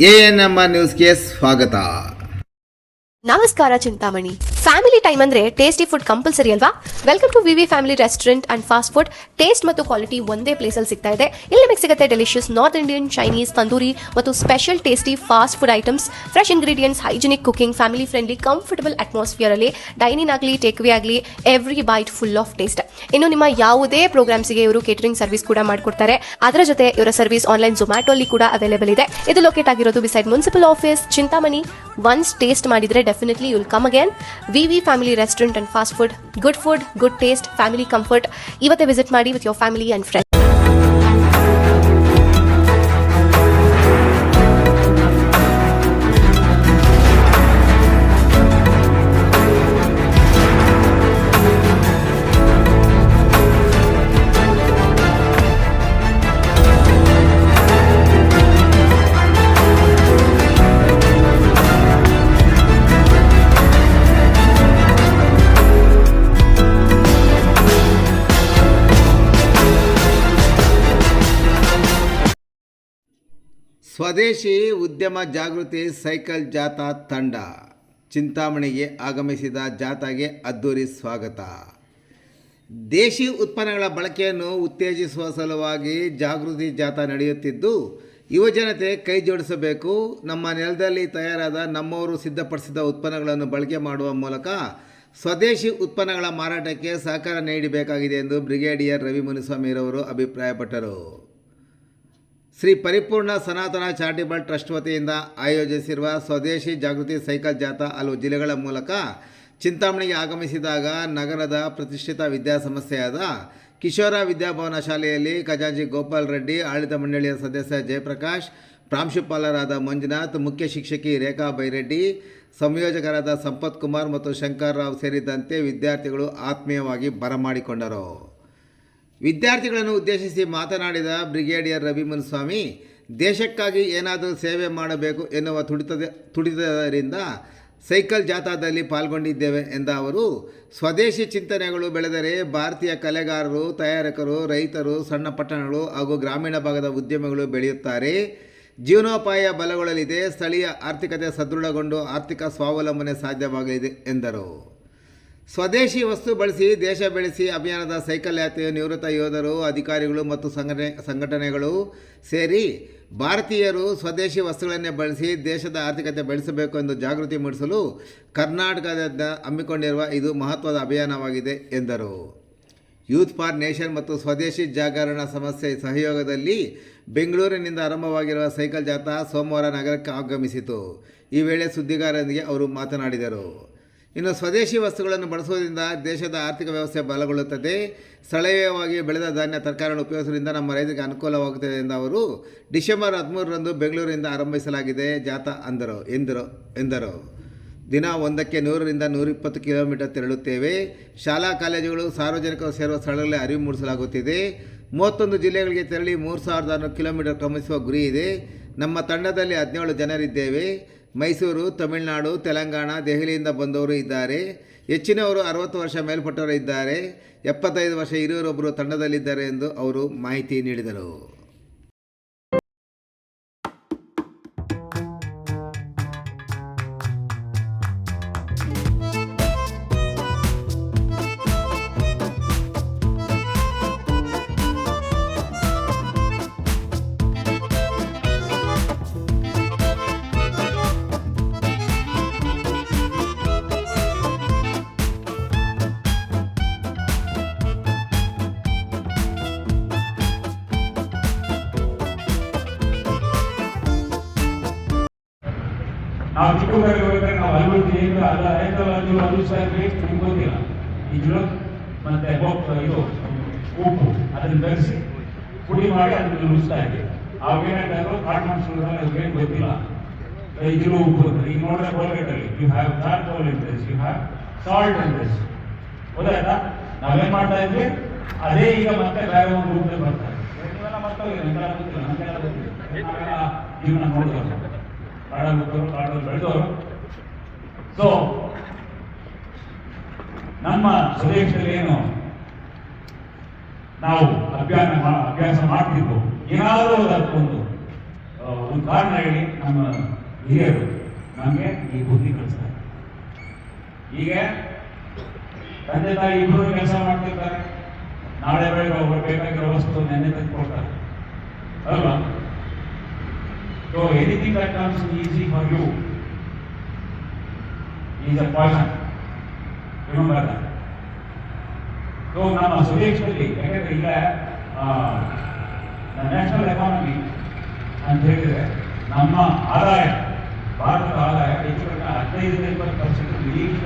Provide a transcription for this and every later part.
A N M ನ್ಯೂಸ್ಗೆ ಸ್ವಾಗತ. ನಮಸ್ಕಾರ ಚಿಂತಾಮಣಿ. ಫ್ಯಾಮಿಲಿ ಟೈಮ್ ಅಂದ್ರೆ ಟೇಸ್ಟಿ ಫುಡ್ ಕಂಪಲ್ಸರಿ ಅಲ್ವಾ? Welcome to V V family restaurant and fast food taste ಮತ್ತು ಕ್ವಾಲಿಟಿ ಒಂದೇ ಪ್ಲೇಸ್ ಅಲ್ಲಿ ಸಿಗ್ತಾ ಇದೆ. ಇಲ್ಲಿ ನಿಮಗೆ ಸಿಗುತ್ತೆ delicious north Indian Chinese tandoori ಮತ್ತು special tasty fast food items fresh ingredients hygienic cooking family friendly comfortable atmosphere ಅಲ್ಲಿ ಡೈನಿಂಗ್ ಆಗಲಿ ಟೇಕ್ ವೇ ಆಗಲಿ every bite full of taste ಇನ್ನು ನಿಮ್ಮ ಯಾವುದೇ ಪ್ರೋಗ್ರಾಮ್ಸ್ಗೆ ಇವರು ಕೇಟರಿಂಗ್ ಸರ್ವಿಸ್ ಕೂಡ ಮಾಡಿಕೊಡ್ತಾರೆ. ಅದರ ಜೊತೆ ಇವರ ಸರ್ವಿಸ್ ಆನ್ಲೈನ್ ಜೊಮ್ಯಾಟೊ ಅಲ್ಲಿ ಕೂಡ ಅವೈಲೇಬಲ್ ಇದೆ. ಇದು ಲೊಕೇಟ್ ಆಗಿರೋದು beside municipal office Chintamani once taste ಮಾಡಿದ್ರೆ definitely you'll come again V V family restaurant and fast food good food good taste family comfort ಇವತ್ತೇ ವಿಸಿಟ್ ಮಾಡಿ with your family and friends ಸ್ವದೇಶಿ ಉದ್ಯಮ ಜಾಗೃತಿ cycle ಜಾಥಾ ತಂಡ ಚಿಂತಾಮಣಿಗೆ ಆಗಮಿಸಿದ ಜಾಥಾಗೆ ಅದ್ದೂರಿ ಸ್ವಾಗತ. ದೇಶಿ ಉತ್ಪನ್ನಗಳ ಬಳಕೆಯನ್ನು ಉತ್ತೇಜಿಸುವ ಸಲುವಾಗಿ ಜಾಗೃತಿ ಜಾಥಾ ನಡೆಯುತ್ತಿದ್ದು ಯುವಜನತೆ ಕೈ ಜೋಡಿಸಬೇಕು. ನಮ್ಮ ನೆಲದಲ್ಲಿ ತಯಾರಾದ ನಮ್ಮವರು ಸಿದ್ಧಪಡಿಸಿದ ಉತ್ಪನ್ನಗಳನ್ನು ಬಳಕೆ ಮಾಡುವ ಮೂಲಕ ಸ್ವದೇಶಿ ಉತ್ಪನ್ನಗಳ ಮಾರಾಟಕ್ಕೆ ಸಹಕಾರ ನೀಡಬೇಕಾಗಿದೆ ಎಂದು ಬ್ರಿಗೇಡಿಯರ್ ರವಿ ಮುನಿಸ್ವಾಮಿರವರು ಅಭಿಪ್ರಾಯಪಟ್ಟರು. ಶ್ರೀ ಪರಿಪೂರ್ಣ ಸನಾತನ ಚಾರಿಟೇಬಲ್ ಟ್ರಸ್ಟ್ ವತಿಯಿಂದ ಆಯೋಜಿಸಿರುವ ಸ್ವದೇಶಿ ಜಾಗೃತಿ ಸೈಕಲ್ ಜಾಥಾ ಹಲವು ಜಿಲ್ಲೆಗಳ ಮೂಲಕ ಚಿಂತಾಮಣಿಗೆ ಆಗಮಿಸಿದಾಗ ನಗರದ ಪ್ರತಿಷ್ಠಿತ ವಿದ್ಯಾಸಂಸ್ಥೆಯಾದ ಕಿಶೋರ ವಿದ್ಯಾಭವನ ಶಾಲೆಯಲ್ಲಿ ಖಜಾಂಜಿ ಗೋಪಾಲ್ ರೆಡ್ಡಿ, ಆಡಳಿತ ಮಂಡಳಿಯ ಸದಸ್ಯ ಜಯಪ್ರಕಾಶ್, ಪ್ರಾಂಶುಪಾಲರಾದ ಮಂಜುನಾಥ್, ಮುಖ್ಯ ಶಿಕ್ಷಕಿ ರೇಖಾ ಬೈರೆಡ್ಡಿ, ಸಂಯೋಜಕರಾದ ಸಂಪತ್ ಕುಮಾರ್ ಮತ್ತು ಶಂಕರ್ ರಾವ್ ಸೇರಿದಂತೆ ವಿದ್ಯಾರ್ಥಿಗಳು ಆತ್ಮೀಯವಾಗಿ ಬರಮಾಡಿಕೊಂಡರು. ವಿದ್ಯಾರ್ಥಿಗಳನ್ನು ಉದ್ದೇಶಿಸಿ ಮಾತನಾಡಿದ ಬ್ರಿಗೇಡಿಯರ್ ರವಿಮನ್ ಸ್ವಾಮಿ, ದೇಶಕ್ಕಾಗಿ ಏನಾದರೂ ಸೇವೆ ಮಾಡಬೇಕು ಎನ್ನುವ ತುಡಿತದ, ತುಡಿತದಿಂದ ಸೈಕಲ್ ಜಾಥಾದಲ್ಲಿ ಪಾಲ್ಗೊಂಡಿದ್ದೇವೆ ಎಂದ ಅವರು, ಸ್ವದೇಶಿ ಚಿಂತನೆಗಳು ಬೆಳೆದರೆ ಭಾರತೀಯ ಕಲೆಗಾರರು, ತಯಾರಕರು, ರೈತರು, ಸಣ್ಣ ಪಟ್ಟಣಗಳು ಹಾಗೂ ಗ್ರಾಮೀಣ ಭಾಗದ ಉದ್ಯಮಗಳು ಬೆಳೆಯುತ್ತಾರೆ. ಜೀವನೋಪಾಯ ಬಲಗೊಳ್ಳಲಿದೆ, ಸ್ಥಳೀಯ ಆರ್ಥಿಕತೆ ಸದೃಢಗೊಂಡು ಆರ್ಥಿಕ ಸ್ವಾವಲಂಬನೆ ಸಾಧ್ಯವಾಗಲಿದೆ ಎಂದರು. ಸ್ವದೇಶಿ ವಸ್ತು ಬಳಸಿ, ದೇಶ ಬೆಳೆಸಿ ಅಭಿಯಾನದ ಸೈಕಲ್ ಯಾತ್ರೆಯ ನಿವೃತ್ತ ಯೋಧರು, ಅಧಿಕಾರಿಗಳು ಮತ್ತು ಸಂಘಟನೆ, ಸಂಘಟನೆಗಳು ಸೇರಿ ಭಾರತೀಯರು ಸ್ವದೇಶಿ ವಸ್ತುಗಳನ್ನೇ ಬಳಸಿ ದೇಶದ ಆರ್ಥಿಕತೆ ಬೆಳೆಸಬೇಕು ಎಂದು ಜಾಗೃತಿ ಮೂಡಿಸಲು ಕರ್ನಾಟಕದ ಹಮ್ಮಿಕೊಂಡಿರುವ ಇದು ಮಹತ್ವದ ಅಭಿಯಾನವಾಗಿದೆ ಎಂದರು. ಯೂತ್ ಫಾರ್ ನೇಷನ್ ಮತ್ತು ಸ್ವದೇಶಿ ಜಾಗರಣ ಸಂಸ್ಥೆ ಸಹಯೋಗದಲ್ಲಿ ಬೆಂಗಳೂರಿನಿಂದ ಆರಂಭವಾಗಿರುವ ಸೈಕಲ್ ಜಾಥಾ ಸೋಮವಾರ ನಗರಕ್ಕೆ ಆಗಮಿಸಿತು. ಈ ವೇಳೆ ಸುದ್ದಿಗಾರರೊಂದಿಗೆ ಅವರು ಮಾತನಾಡಿದರು. ಇನ್ನು ಸ್ವದೇಶಿ ವಸ್ತುಗಳನ್ನು ಬಳಸುವುದರಿಂದ ದೇಶದ ಆರ್ಥಿಕ ವ್ಯವಸ್ಥೆ ಬಲಗೊಳ್ಳುತ್ತದೆ. ಸ್ಥಳೀಯವಾಗಿ ಬೆಳೆದ ಧಾನ್ಯ ತರಕಾರಿಗಳನ್ನು ಉಪಯೋಗಿಸುವುದರಿಂದ ನಮ್ಮ ರೈತರಿಗೆ ಅನುಕೂಲವಾಗುತ್ತದೆ ಎಂದು ಅವರು ಡಿಸೆಂಬರ್ ಹದಿಮೂರರಂದು ಬೆಂಗಳೂರಿನಿಂದ ಆರಂಭಿಸಲಾಗಿದೆ ಜಾಥಾ ಅಂದರು, ಎಂದರು ಎಂದರು. ದಿನ ಒಂದಕ್ಕೆ ನೂರರಿಂದ ನೂರಿಪ್ಪತ್ತು ಕಿಲೋಮೀಟರ್ ತೆರಳುತ್ತೇವೆ. ಶಾಲಾ ಕಾಲೇಜುಗಳು ಸಾರ್ವಜನಿಕರು ಸೇರುವ ಸ್ಥಳಗಳಲ್ಲಿ ಅರಿವು ಮೂಡಿಸಲಾಗುತ್ತಿದೆ. ಮೂವತ್ತೊಂದು ಜಿಲ್ಲೆಗಳಿಗೆ ತೆರಳಿ ಮೂರು ಸಾವಿರದ ಕಿಲೋಮೀಟರ್ ಕ್ರಮಿಸುವ ಗುರಿ ಇದೆ. ನಮ್ಮ ತಂಡದಲ್ಲಿ ಹದಿನೇಳು ಜನರಿದ್ದೇವೆ. ಮೈಸೂರು, ತಮಿಳುನಾಡು, ತೆಲಂಗಾಣ, ದೆಹಲಿಯಿಂದ ಬಂದವರು ಇದ್ದಾರೆ. ಹೆಚ್ಚಿನವರು ಅರವತ್ತು ವರ್ಷ ಮೇಲ್ಪಟ್ಟವರು ಇದ್ದಾರೆ ಎಪ್ಪತ್ತೈದು ವರ್ಷ ಹಿರಿಯರೊಬ್ಬರು ತಂಡದಲ್ಲಿದ್ದಾರೆ ಎಂದು ಅವರು ಮಾಹಿತಿ ನೀಡಿದರು. ಚಿಕ್ಕಮಗಳೂರಿಗೆ ನಾವು ಅಭಿವೃದ್ಧಿ ಏನು ಅಲ್ಲ ಹೈದರಾಬಾದ್ ನೀವು ಇದ್ರೆ ನಿಮ್ಗೆ ಗೊತ್ತಿಲ್ಲ. ಇದ್ರು ಮತ್ತೆ ಇದು ಉಪ್ಪು, ಅದನ್ನ ಬೆರೆಸಿ ಪುಡಿ ಮಾಡಿ ಅದನ್ನ ನುಡಿಸ್ತಾ ಇದ್ದೀವಿ ಏನಾಗ್ತಾರೋ ಕಾಟನ್ ಸುಳ್ಳು ಏನು ಗೊತ್ತಿಲ್ಲ. ಇದ್ರು ಉಪ್ಪು ಅಂತ. ಈಗ ನೋಡಿದ್ರೆ ಕೋಲ್ಗೇಟಲ್ಲಿ you have charcoal in this you have salt in this ಗೊತ್ತಾಯ್ತಾ? ನಾವೇನ್ ಮಾಡ್ತಾ ಇದ್ವಿ? ಅದೇ ಈಗ ಮತ್ತೆ ಬೇರೆ ಒಂದು ರೂಪದಲ್ಲಿ ಬರ್ತಾರೆ ನೀವೆಲ್ಲ ಮರ್ತೋಗಿ ಜೀವನ ನೋಡಿದವರು ಕಾಡಲು ಕಾಡಲ್ಲಿ ಬೆಳೆದವರು ಸೊ ನಮ್ಮ ಸ್ವದೇಶದಲ್ಲಿ ಏನು? ನಾವು ಅಭ್ಯಾಸ ಅಭ್ಯಾಸ ಮಾಡ್ತಿದ್ವು. ಏನಾದರೂ ಅದಕ್ಕೊಂದು ಒಂದು ಕಾರಣ ಹೇಳಿ ನಮ್ಮ ಹಿರಿಯರು ನಮಗೆ ಈ ಬುದ್ಧಿ ಕಳಿಸ್ತಾರೆ ಈಗ ತಂದೆ ತಾಯಿ ಇಬ್ಬರು ಕೆಲಸ ಮಾಡ್ತಿರ್ತಾರೆ. ನಾಳೆ ಬೆಳಗ್ಗೆ ಅವ್ರು ಬೇಕಾಗಿರೋ ವಸ್ತು ನೆನ್ನೆ ತಂದು ಕೊಡ್ತಾರೆ ಅಲ್ವಾ? So anything that comes easy for you is a poison remember that so ನಮ್ಮ ಸ್ವದೇಶದಲ್ಲಿ ಯಾಕಂದ್ರೆ ಈಗ ನ್ಯಾಷನಲ್ ಎಕಾನಮಿ ಅಂತ ಹೇಳಿದ್ರೆ ನಮ್ಮ ಆದಾಯ ಭಾರತದ ಆದಾಯ ಹೆಚ್ಚು ಕಡಿಮೆ ಹದಿನೈದರಿಂದ ಇಪ್ಪತ್ತು ಪರ್ಸೆಂಟ್ ವಿದೇಶ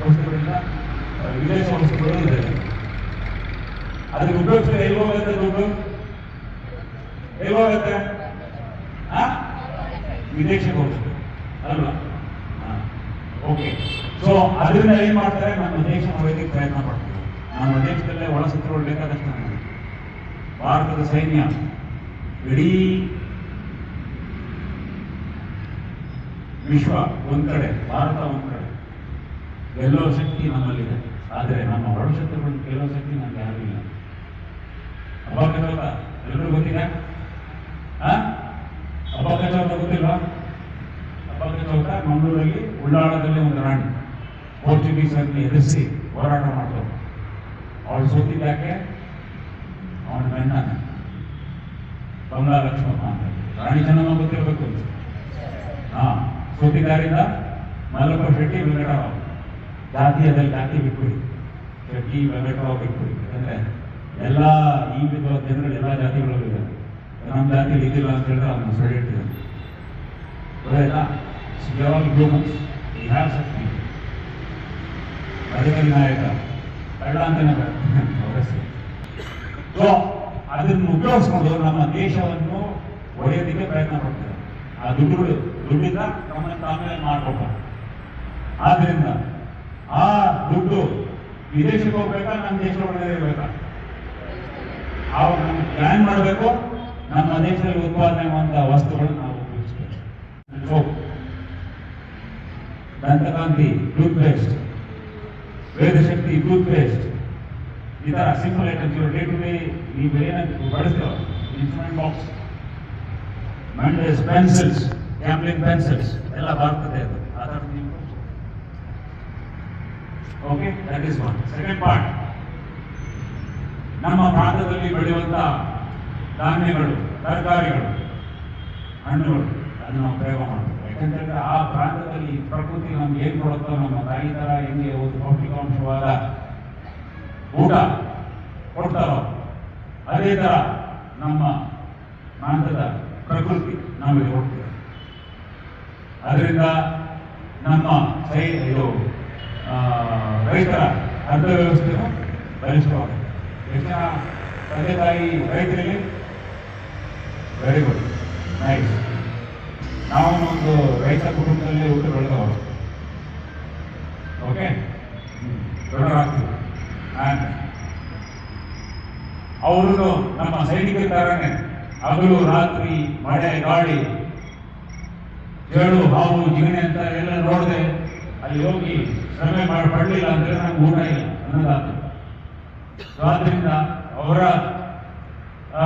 ವಸ್ತುಗಳಿಂದ ವಿದೇಶ ವಸ್ತುಗಳು ಇದೆ ಅದಕ್ಕೆ ಉಪಯೋಗಿಸಿದ್ರೆ ಎಲ್ಲಿ ಹೋಗುತ್ತೆ ದುಡ್ಡು ಎಲ್ಲಿ ಹೋಗುತ್ತೆ? ವಿದೇಶಕ್ಕೆ ಹೋಗುತ್ತೆ ಅಲ್ವಾ ಓಕೆ ಸೊ ಅದರಿಂದ ಏನ್ ಮಾಡ್ತಾರೆ? ನಮ್ಮ ದೇಶ ಒಳಗೆ ಪ್ರಯತ್ನ ಪಡ್ತೀವಿ ನಮ್ಮ ದೇಶದಲ್ಲೇ ಒಳ ಬೇಕಾದಷ್ಟು ನನಗೆ ಭಾರತದ ಸೈನ್ಯ ಇಡೀ ವಿಶ್ವ ಒಂದ್ ಕಡೆ ಭಾರತ ಒಂದ್ ಕಡೆ ಗೆಲ್ಲೋ ಶಕ್ತಿ ನಮ್ಮಲ್ಲಿದೆ. ಆದರೆ ನಮ್ಮ ಒಳ ಶತ್ರುಗಳನ್ನು ಗೆಲ್ಲೋ ಶಕ್ತಿ ನಮ್ಗೆ ಯಾರು ಇಲ್ಲ. ಚೌಕ ಎಲ್ಲರೂ ಗೊತ್ತಿದೆ? ಆ ಗೊತ್ತಿಲ್ವಾ? ಅಬ್ಬಕ್ಕ ಚೌಕ ಮಂಗಳೂರಲ್ಲಿ ಉಳ್ಳಾಳದಲ್ಲಿ ಒಂದು ರಾಣಿ. ಪೋರ್ಚುಗೀಸರನ್ನು ಎದುರಿಸಿ ಹೋರಾಟ ಮಾಡಿದ್ರು ಅವಳು ಸೋತಿದ್ದಾಕೆ ಅವನ ಗಂಡ ಬಂಗಾಳ ಲಕ್ಷ್ಮಪ್ಪ ಅಂತ. ರಾಣಿ ಚೆನ್ನಮ್ಮ ಗೊತ್ತಿರಬೇಕು. ಹಾ ಸೋತಿದ್ದಾರಿಂದ ಮಲ್ಲಪ್ಪ ಶೆಟ್ಟಿ ವೆಂಕಟರಾವ್ ಜಾತಿಯದಲ್ಲಿ ಜಾತಿ ಬಿಟ್ಬಿಡಿ. ಶೆಟ್ಟಿ, ವೆಂಕಟರಾವ್ ಬಿಟ್ಬಿಡಿ. ಯಾಕಂದ್ರೆ ಎಲ್ಲ ಈ ವಿಧವಾದ ಜನಗಳು ಎಲ್ಲ ಜಾತಿಗಳಲ್ಲೂ ಇದೆ ನಮ್ಮ ಜಾತಿಯಲ್ಲಿ ಇದಿಲ್ಲ ಅಂತ ಹೇಳಿದ್ರೆ ಅವನ್ನ ಸೊಳ್ಳೆ ಗೊತ್ತಾಯ್ತಾ ಆಲ್ ಹ್ಯೂಮನ್ಸ್ ಈ ಹ್ಯಾವ್ ಶಕ್ತಿ ಅದಕ್ಕೆ ನಾಯಕ ಕಳ್ಳ ಅಂತಾನೆ ಅದನ್ನು ಉಪಯೋಗಿಸ್ಕೊಂಡು ನಮ್ಮ ದೇಶವನ್ನು ಒಡೆಯೋದಕ್ಕೆ ಪ್ರಯತ್ನ ಪಡ್ತಾರೆ. ಆ ದುಡ್ಡುಗಳು, ದುಡ್ಡಿಂದ ತಮ್ಮನ್ನು ತಾವೇ ಮಾಡ್ಕೊಳ್ತಾರೆ. ಆದ್ರಿಂದ ಆ ದುಡ್ಡು ವಿದೇಶಕ್ಕೆ ಹೋಗ್ಬೇಕಾ, ನಮ್ಮ ದೇಶ ಒಳಗಡೆ ಇರಬೇಕಾ? ಅವ್ರು ನಮ್ಗೆ ಮಾಡಬೇಕು. ನಮ್ಮ ದೇಶದಲ್ಲಿ ಉತ್ಪಾದನೆ ಮಾಡುವಂಥ ವಸ್ತುಗಳನ್ನು soap Dantkanti toothpaste Vedshakti toothpaste ಈ ಥರ ಸಿಂಪಲ್ ಐಟಮ್ಸ್ ಇವರು ಡೇ ಟು ಡೇ ನೀವು ಏನಂತ ಬಳಸ್ತೀರೋ instrument box Mondays pencils Camlin pencils ಎಲ್ಲ ಬರ್ತದೆ ಅದು. ಅದರ ನೀವು okay that is one second part ನಮ್ಮ ಭಾರತದಲ್ಲಿ ಬೆಳೆಯುವಂತ ಧಾನ್ಯಗಳು, ತರಕಾರಿಗಳು, ಹಣ್ಣುಗಳು. ಅದನ್ನು ನಾವು ಪ್ರಯೋಗ ಮಾಡ್ತೀವಿ. ಯಾಕಂತಂದ್ರೆ ಆ ಪ್ರಾಂತದಲ್ಲಿ ಪ್ರಕೃತಿ ನಮ್ಗೆ ಏನು ಕೊಡುತ್ತೋ ನಮ್ಮ ತಾಯಿ ತರ ಹೆಂಗೆ ಒಂದು ಪೌಷ್ಟಿಕಾಂಶವಾದ ಊಟ ಕೊಡ್ತಾರೋ ಅದೇ ತರ ನಮ್ಮ ಪ್ರಾಂತದ ಪ್ರಕೃತಿ ನಮಗೆ ಕೊಡ್ತೀವಿ ಅದರಿಂದ ನಮ್ಮ ಸೈ ಇದು ರೈತರ ಅರ್ಥವ್ಯವಸ್ಥೆಯು ಬಯಸುವಾಗ ಹೆಚ್ಚಿನ ತಂದೆ ತಾಯಿ ರೈತರಿಗೆ ವೆರಿ ಗುಡ್ ನೈಸ್ ನಾವು ಒಂದು ರೈತ ಕುಟುಂಬದಲ್ಲಿ ಊಟ ಬೆಳೆದವರು. ಓಕೆ ದೊಡ್ಡ ಆ್ಯಂಡ್ ಅವರು ನಮ್ಮ ಸೈನಿಕರ ತರನೇ ಹಗಲು ರಾತ್ರಿ ಮಳೆ ಗಾಳಿ ಜೇಳು ಹಾವು ಜಿಗಣೆ ಅಂತ ಎಲ್ಲ ನೋಡಿದೆ ಅಲ್ಲಿ ಹೋಗಿ ಶ್ರಮೆ ಮಾಡಿ ಪಡಲಿಲ್ಲ ಅಂದ್ರೆ ನಮ್ಗೆ ಊಟ ಇಲ್ಲ ಅನ್ನೋದಾಗ್ತದೆ ಆದ್ರಿಂದ ಅವರ ಆ,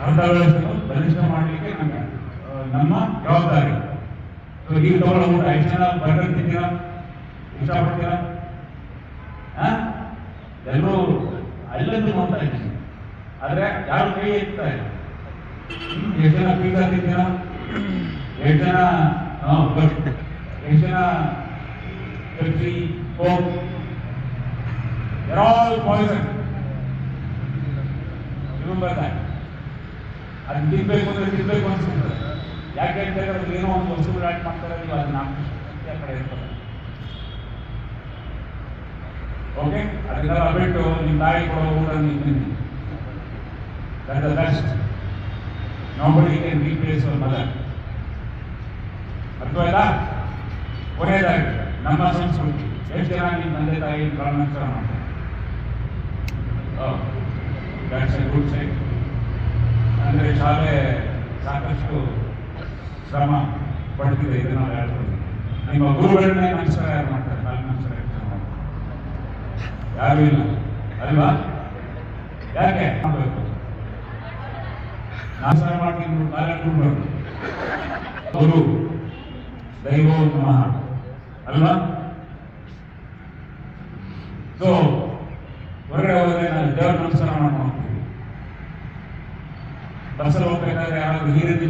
ಅರ್ಧ ವ್ಯವಸ್ಥೆಯನ್ನು ಬಲಿಷ್ಠ ಮಾಡಲಿಕ್ಕೆ ನಮಗೆ ಆ, ನಮ್ಮ ಜವಾಬ್ದಾರಿ ಸೊ ಈಗ ತಗೊಳ್ಳೋ ಊಟ ಎಷ್ಟು ಜನ ಬರ್ಗರ್ ತಿಂತೀರಾ ಇಷ್ಟಪಡ್ತೀರಾ ಎಲ್ಲರೂ ಅಲ್ಲಂದು ಮಾಡ್ತಾ ಇದ್ದೀನಿ. ಆದ್ರೆ ಯಾರು ಕೈ ಎತ್ತಾ ಇಲ್ಲ. ಎಷ್ಟು ಜನ ಪೀಸಾ ತಿಂತೀರಾ ಎಷ್ಟು ಜನ. ಎಷ್ಟು ಜನ? Pepsi Coke all poison remember that ಅದು ತಿನ್ಬೇಕು ಅಂದ್ರೆ ತಿನ್ಬೇಕು ಅನ್ಸುತ್ತೆ. ಯಾಕೆ ಅಂತ ಹೇಳಿದ್ರೆ ಅದ್ರಲ್ಲಿ ಏನೋ ಒಂದು ವಸ್ತುಗಳು ಆ್ಯಡ್ ಮಾಡ್ತಾರೆ, ನೀವು ಅದನ್ನ ಆ ಕಡೆ ಇರ್ತದೆ ಓಕೆ ಅದನ್ನೆಲ್ಲ ಬಿಟ್ಟು ನಿಮ್ಮ ತಾಯಿ ಕೊಡೋ ನೀವು ತಿನ್ನಿ that the best nobody can replace mother ಆಯ್ತಾ ಕೊನೆಯದಾಗಿ, ನಮ್ಮ ಸಂಸ್ಕೃತಿ. ಎಷ್ಟು ಜನ ನಿಮ್ಮ ತಂದೆ ತಾಯಿ ಪ್ರಾಣಾಂತರ ಮಾಡ್ತಾರೆ? ಗುಡ್ ಸೈಡ್ ಅಂದರೆ ಶಾಲೆ ಸಾಕಷ್ಟು ಶ್ರಮ ಪಡ್ತಿದೆ ಇದನ್ನ ನಾವು ಹೇಳ್ಬೋದು ನಿಮ್ಮ ಗುರುಗಳನ್ನೇ ನಮಸ್ಕಾರ ಯಾರು ಮಾಡ್ತಾರೆ, ಕಾಲು ನಮಸ್ಕಾರ ಯಾರು ಇಲ್ಲ. ಅಲ್ವಾ? ಯಾಕೆ? ಮಾಡಬೇಕು. ನಮಸ್ಕಾರ ಮಾಡ್ತೀನಿ ಕಾಲಿಟ್ಕೊಂಡು ಗುರು, ದೈವ ನಮಃ. ಅಲ್ವಾ? ಸೊ ಹೊರಗಡೆ ಹೋದ್ರೆ ನಾನು ದೇವರ ನಮಸ್ಕಾರ ಮಾಡ್ಕೊಂಡು ಹೋಗ್ತೀನಿ ಬಸ್ಸಲ್ಲಿ ಹೋಗ್ಬೇಕಾದ್ರೆ ಯಾರಾದ್ರೂ ರೀತಿ